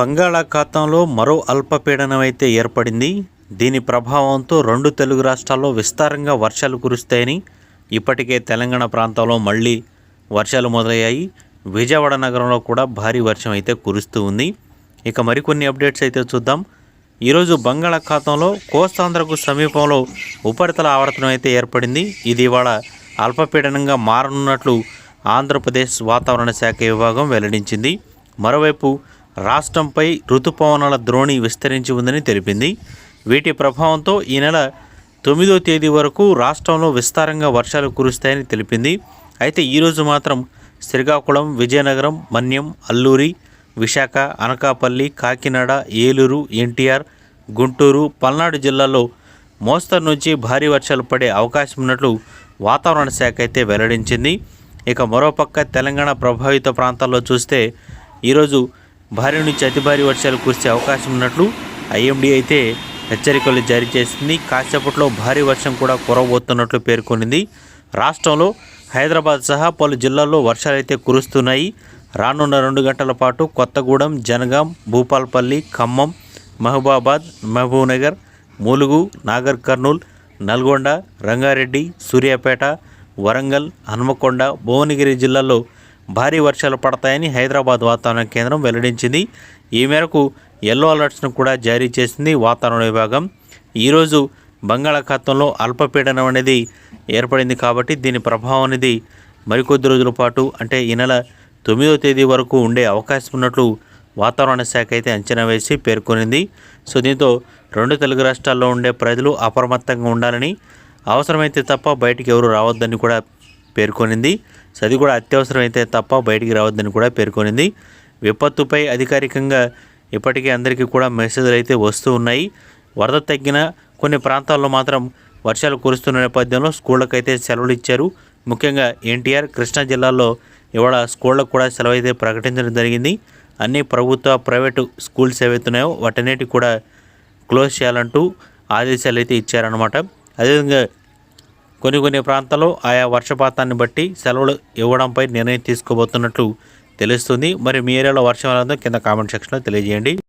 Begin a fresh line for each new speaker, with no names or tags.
బంగాళాఖాతంలో మరో అల్పపీడనం అయితే ఏర్పడింది. దీని ప్రభావంతో రెండు తెలుగు రాష్ట్రాల్లో విస్తారంగా వర్షాలు కురుస్తాయని ఇప్పటికే తెలంగాణ ప్రాంతంలో మళ్ళీ వర్షాలు మొదలయ్యాయి. విజయవాడ నగరంలో కూడా భారీ వర్షం అయితే కురుస్తూ ఉంది. ఇక మరికొన్ని అప్డేట్స్ అయితే చూద్దాం. ఈరోజు బంగాళాఖాతంలో కోస్తాంధ్రకు సమీపంలో ఉపరితల ఆవర్తనం అయితే ఏర్పడింది. ఇది ఇవాళ అల్పపీడనంగా మారనున్నట్లు ఆంధ్రప్రదేశ్ వాతావరణ శాఖ విభాగం వెల్లడించింది. మరోవైపు రాష్ట్రంపై రుతుపవనాల ద్రోణి విస్తరించి ఉందని తెలిపింది. వీటి ప్రభావంతో ఈ నెల తొమ్మిదో తేదీ వరకు రాష్ట్రంలో విస్తారంగా వర్షాలు కురుస్తాయని తెలిపింది. అయితే ఈరోజు మాత్రం శ్రీకాకుళం విజయనగరం మన్యం అల్లూరి విశాఖ అనకాపల్లి కాకినాడ ఏలూరు ఎన్టీఆర్ గుంటూరు పల్నాడు జిల్లాల్లో మోస్తరు నుంచి భారీ వర్షాలు పడే అవకాశం ఉన్నట్లు వాతావరణ శాఖ అయితే వెల్లడించింది. ఇక మరోపక్క తెలంగాణ ప్రభావిత ప్రాంతాల్లో చూస్తే ఈరోజు భారీ నుంచి అతి భారీ వర్షాలు కురిసే అవకాశం ఉన్నట్లు ఐఎండీ అయితే హెచ్చరికలు జారీ చేసింది. కాసేపట్లో భారీ వర్షం కూడా కురవబోతున్నట్లు పేర్కొనింది. రాష్ట్రంలో హైదరాబాద్ సహా పలు జిల్లాల్లో వర్షాలైతే కురుస్తున్నాయి. రానున్న రెండు గంటల పాటు కొత్తగూడెం జనగాం భూపాల్పల్లి ఖమ్మం మహబూబాబాద్ మహబూబ్నగర్ ములుగు నాగర్ కర్నూల్ నల్గొండ రంగారెడ్డి సూర్యాపేట వరంగల్ హనుమకొండ భువనగిరి జిల్లాల్లో భారీ వర్షాలు పడతాయని హైదరాబాద్ వాతావరణ కేంద్రం వెల్లడించింది. ఈ మేరకు ఎల్లో అలర్ట్స్ను కూడా జారీ చేసింది వాతావరణ విభాగం. ఈరోజు బంగాళాఖాతంలో అల్పపీడనం అనేది ఏర్పడింది కాబట్టి దీని ప్రభావం అనేది మరికొద్ది రోజుల పాటు అంటే ఈ నెల తొమ్మిదో తేదీ వరకు ఉండే అవకాశం ఉన్నట్లు వాతావరణ శాఖ అయితే అంచనా వేసి పేర్కొనింది. సో దీంతో రెండు తెలుగు రాష్ట్రాల్లో ఉండే ప్రజలు అప్రమత్తంగా ఉండాలని అవసరమైతే తప్ప బయటికి ఎవరు రావద్దని కూడా పేర్కొనింది. సో అది కూడా అత్యవసరమైతే తప్ప బయటికి రావద్దని కూడా పేర్కొనింది. విపత్తుపై అధికారికంగా ఇప్పటికే అందరికీ కూడా మెసేజ్లు అయితే వస్తూ ఉన్నాయి. వరద తగ్గిన కొన్ని ప్రాంతాల్లో మాత్రం వర్షాలు కురుస్తున్న నేపథ్యంలో స్కూళ్ళకు అయితే సెలవులు ఇచ్చారు. ముఖ్యంగా ఎన్టీఆర్ కృష్ణా జిల్లాలో ఇవాళ స్కూళ్ళకు కూడా సెలవు అయితే ప్రకటించడం జరిగింది. అన్ని ప్రభుత్వ ప్రైవేటు స్కూల్స్ ఏవైతున్నాయో వాటన్నిటి కూడా క్లోజ్ చేయాలంటూ ఆదేశాలు అయితే ఇచ్చారనమాట అదేవిధంగా కొన్ని కొన్ని ప్రాంతాల్లో ఆయా వర్షపాతాన్ని బట్టి సెలవులు ఇవ్వడంపై నిర్ణయం తీసుకోబోతున్నట్లు తెలుస్తుంది. మరి మీ ఏరియాలో వర్షం ఎలా ఉందో కింద కామెంట్ సెక్షన్లో తెలియజేయండి.